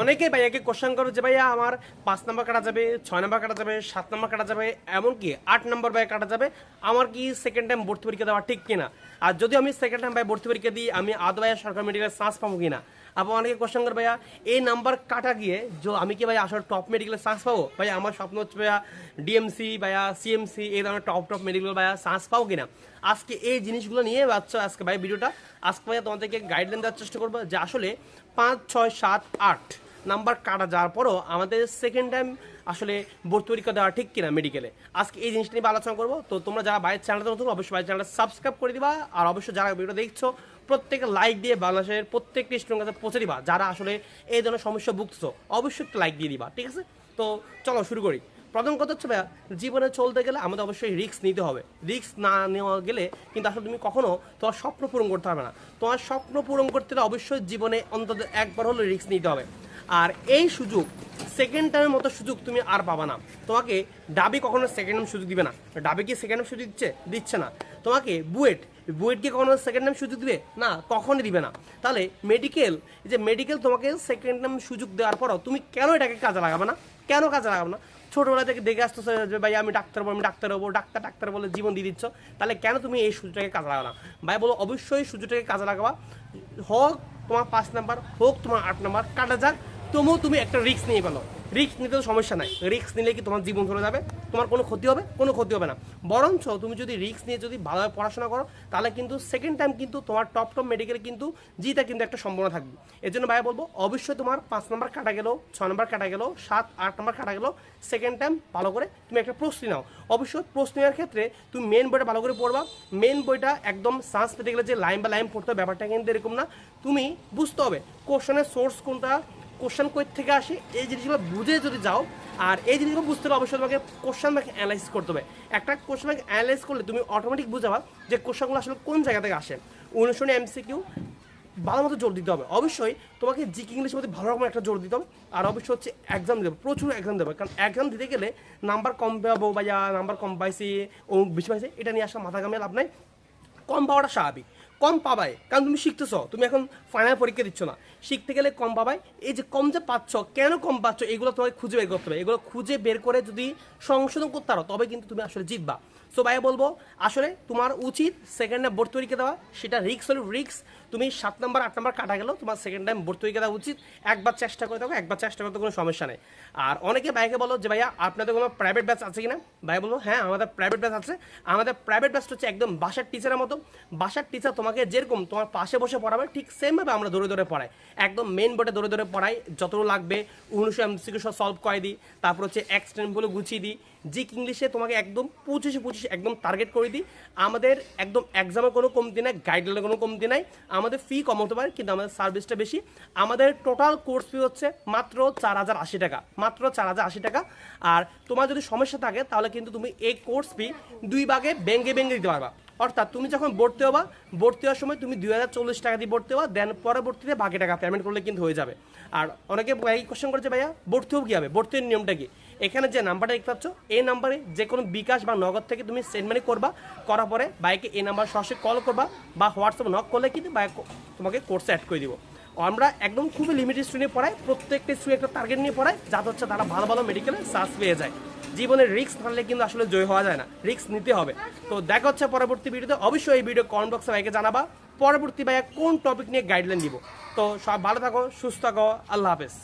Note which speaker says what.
Speaker 1: অনেকে ভাইয়াকে কোশ্চেন করো যে, ভাইয়া, আমার পাঁচ নাম্বার কাটা যাবে, ছয় নাম্বার কাটা যাবে, সাত নাম্বার কাটা যাবে, এমনকি আট নাম্বার ভাইয়া কাটা যাবে, আমার কি সেকেন্ড টাইম ভর্তি পরীক্ষা দেওয়া ঠিক কিনা? আর যদি আমি সেকেন্ড টাইম ভাই ভর্তি পরীক্ষা দিই, আমি আদৌ ভাইয়া সরকার মেডিকেল চান্স পাবো কিনা? আবার অনেকে কোশ্চেন করে, ভাইয়া, এই নাম্বার কাটা গিয়ে যে, আমি কি ভাই আসলে টপ মেডিকেলে চান্স পাবো? ভাইয়া, আমার স্বপ্ন হচ্ছে ভাইয়া ডিএমসি ভাইয়া সিএমসি এই ধরনের টপ টপ মেডিকেল ভাইয়া চান্স পাবো কিনা? আজকে এই জিনিসগুলো নিয়ে বাচ্চা আজকে ভাই ভিডিওটা, আজকে ভাইয়া তোমাদেরকে গাইডলাইন দেওয়ার চেষ্টা করব যে আসলে পাঁচ, ছয়, সাত, আট নাম্বার কাটা যাওয়ার পরও আমাদের সেকেন্ড টাইম আসলে ভর্তি পরীক্ষা দেওয়া ঠিক কিনা মেডিকেলে আজকে এই জিনিসটা নিয়ে আলোচনা করব। তো তোমরা যারা বাইরের চ্যানেলটা নতুন, অবশ্যই বাইরের চ্যানেলটা সাবস্ক্রাইব করে দিবা আর অবশ্যই যারা ভিডিও দেখছ, প্রত্যেকে লাইক দিয়ে বাংলাদেশের প্রত্যেকটি স্টুডেন্ট কাছে পৌঁছে দিবা। যারা আসলে এই ধরনের সমস্যা ভুগছো অবশ্যই একটা লাইক দিয়ে দিবা, ঠিক আছে? তো চলো শুরু করি। প্রথম কথা হচ্ছে ভাইয়া, জীবনে চলতে গেলে আমাদের অবশ্যই রিস্ক নিতে হবে। রিস্ক না নেওয়া গেলে কিন্তু আসলে তুমি কখনো তোমার স্বপ্ন পূরণ করতে হবে না। তোমার স্বপ্ন পূরণ করতে হলে অবশ্যই জীবনে অন্তত একবার হলে রিস্ক নিতে হবে। আর এই সুযোগ সেকেন্ড টাইমের মতো সুযোগ তুমি আর পাবা না। তোমাকে ডাবি কখনো সেকেন্ড টাইম সুযোগ দিবে না। ডাবি কি সেকেন্ড টাইম সুযোগ দিচ্ছে? দিচ্ছে না। তোমাকে বুয়েট বুয়েট কি কখনো সেকেন্ড টাইম সুযোগ দিবে? না, কখনই দিবে না। তাহলে মেডিকেল যে মেডিকেল তোমাকে সেকেন্ড টাইম সুযোগ দেওয়ার পরও তুমি কেন এটাকে কাজে লাগাবে না? কেন কাজে লাগাবে না? ছোটোবেলা থেকে দেখে আসতেছো যে, ভাই, আমি ডাক্তার হব আমি ডাক্তার হব, ডাক্তার ডাক্তার বলে জীবন দিয়ে দিচ্ছ। তাহলে কেন তুমি এই সুযোগটাকে কাজে লাগাও না? ভাই, বলো, অবশ্যই সুযোগটাকে কাজে লাগাবা। হোক তোমার পাঁচ নাম্বার, হোক তোমার আট নাম্বার, কাটা যাক। তবুও তুমি একটা রিস্ক নিয়ে পেল রিস্ক নিতে তো সমস্যা নাই। রিস্ক নিলে কি তোমার জীবন চলে যাবে? তোমার কোনো ক্ষতি হবে? কোনো ক্ষতি হবে না। বরঞ্চ তুমি যদি রিস্ক নিয়ে যদি ভালোভাবে পড়াশোনা করো, তাহলে কিন্তু সেকেন্ড টাইম কিন্তু তোমার টপ টপ মেডিকেলে কিন্তু জিতা কিন্তু একটা সম্ভাবনা থাকবে। এর জন্য ভাই বলব, অবশ্যই তোমার পাঁচ নম্বর কাটা গেল, ছ নম্বর কাটা গেল, সাত, আট নম্বর কাটা গেল সেকেন্ড টাইম ভালো করে তুমি একটা প্রস্তুতি নাও। অবশ্যই প্রস্তুতি নেওয়ার ক্ষেত্রে তুমি মেন বইটা ভালো করে পড়বা। মেন বইটা একদম সায়েন্স পেতে গেলে যে লাইন বা লাইন পড়তে হবে, ব্যাপারটা কিন্তু এরকম না। তুমি বুঝতে হবে কোশ্চেনের সোর্স কোনটা কোশ্চেন কই থেকে আসে? এই জিনিসগুলো বুঝে যদি যাও, আর এই জিনিসগুলো বুঝতে হলে অবশ্যই তোমাকে কোশ্চেন ব্যাংক অ্যানালাইসিস করতে হবে। একটা কোশ্চেন ব্যাংক অ্যানালাইজ করলে তুমি অটোমেটিক বুঝাবা যে কোশ্চেনগুলো আসলে কোন জায়গা থেকে আসে। অনুশীলনে এমসিকিউ ভালো মতো জোর দিতে হবে। অবশ্যই তোমাকে জিকে ইংলিশের মধ্যে ভালো রকম একটা জোর দিতে হবে, আর অবশ্যই হচ্ছে এক্সাম দেবে, প্রচুর এক্সাম দেবে। কারণ এক্সাম দিতে গেলে নাম্বার কম পাবো বা নাম্বার কম পাইছি, ও বেশি পাইছে, এটা নিয়ে আসা মাথা কামিয়ে লাভ নাই। কম পাওয়াটা স্বাভাবিক। কম পাবাই। কারণ তুমি শিখতেছো, তুমি এখন ফাইনাল পরীক্ষা দিচ্ছ না। শিখতে গেলে কম পাবাই। এই যে কম যে পাচ্ছ, কেন কম পাচ্ছ, এগুলো তোমাকে খুঁজে বের করতে হবে। এগুলো খুঁজে বের করে যদি সংশোধন করতে পারো, তবে কিন্তু তুমি আসলে জিতবা। সো ভাই বলব, আসলে তোমার উচিত সেকেন্ডে ভর্তি পরীক্ষা দেওয়া। সেটা রিক্স হলো রিক্স তুমি সাত নম্বর আট নম্বর কাটা গেল তোমার সেকেন্ড টাইম ভর্তি পরীক্ষা দেওয়া উচিত। একবার চেষ্টা করে দেখো, একবার চেষ্টা করতে কোনো সমস্যা নেই। আর অনেকে ভাইকে বলো যে, ভাইয়া, আপনাদের কোনো প্রাইভেট ব্যাচ আছে কিনা? ভাই বলব হ্যাঁ আমাদের প্রাইভেট ব্যাচ আছে। আমাদের প্রাইভেট ব্যাচটা হচ্ছে একদম বাসার টিচারের মতো। বাসার টিচার তোমাকে যেরকম তোমার পাশে বসে পড়াবে, ঠিক সেমভাবে আমরা ধরে ধরে পড়াই। একদম মেন বোর্ডে ধরে ধরে পড়াই, যতটুকু লাগবে, উনিশশো এমসিকিউ সব সলভ করে দিই, তারপর হচ্ছে এক্সটেন্টগুলো গুছিয়ে দিই জিক ইংলিশে তোমাকে একদম পঁচিশে পঁচিশে একদম টার্গেট করে দিই। আমাদের একদম এক্সামে কোনো কমতি নাই গাইডলাইনে কোনো কমতি নাই, আমাদের ফি কম হতে পারে, কিন্তু আমাদের সার্ভিসটা বেশি। আমাদের টোটাল কোর্স ফি হচ্ছে মাত্র চার হাজার আশি টাকা, মাত্র চার হাজার আশি টাকা। আর তোমার যদি সমস্যা থাকে, তাহলে কিন্তু তুমি এই কোর্স ফি দুই ভাগে ব্যাঙ্গে ব্যাঙ্গে দিতে পারবা। অর্থাৎ তুমি যখন ভর্তি হবা ভর্তি হওয়ার সময় তুমি দুই হাজার চল্লিশ টাকা দিয়ে ভর্তি হওয়া দেন পরবর্তীতে বাকি টাকা পেমেন্ট করলে কিন্তু হয়ে যাবে। আর অনেকে এই কোশ্চেন করেছে, ভাইয়া ভর্তি হব কী হবে? ভর্তির নিয়মটা কি? এখানে যে নাম্বারটা দেখতে পাচ্ছ, এই নাম্বারে যে কোনো বিকাশ বা নগদ থেকে তুমি সেন্ড মানি করবা, করার পরে বাইকে এই নাম্বার সরাসরি কল করবা বা হোয়াটসঅ্যাপ নক করলে কিন্তু বাইক তোমাকে কোর্সে অ্যাড করে দিব। আমরা একদম খুবই লিমিটেড স্টুডেন্ট পড়াই, প্রত্যেকটা স্টুডেন্ট একটা টার্গেট নিয়ে পড়াই যাতে হচ্ছে তারা ভালো ভালো মেডিকেলে সার্চ পেয়ে যায়। জীবনে রিক্স থাকলে কিন্তু আসলে জয় হওয়া যায় না রিক্স নিতে হবে। তো দেখা হচ্ছে পরবর্তী ভিডিওতে অবশ্যই এই ভিডিও কমেন্ট বক্সে ভাইকে জানাবা। পরবর্তী ভাইয়া কোন টপিক নিয়ে গাইডলাইন দিব তো সব ভালো থাকো, সুস্থ থাকো, আল্লাহ হাফেজ।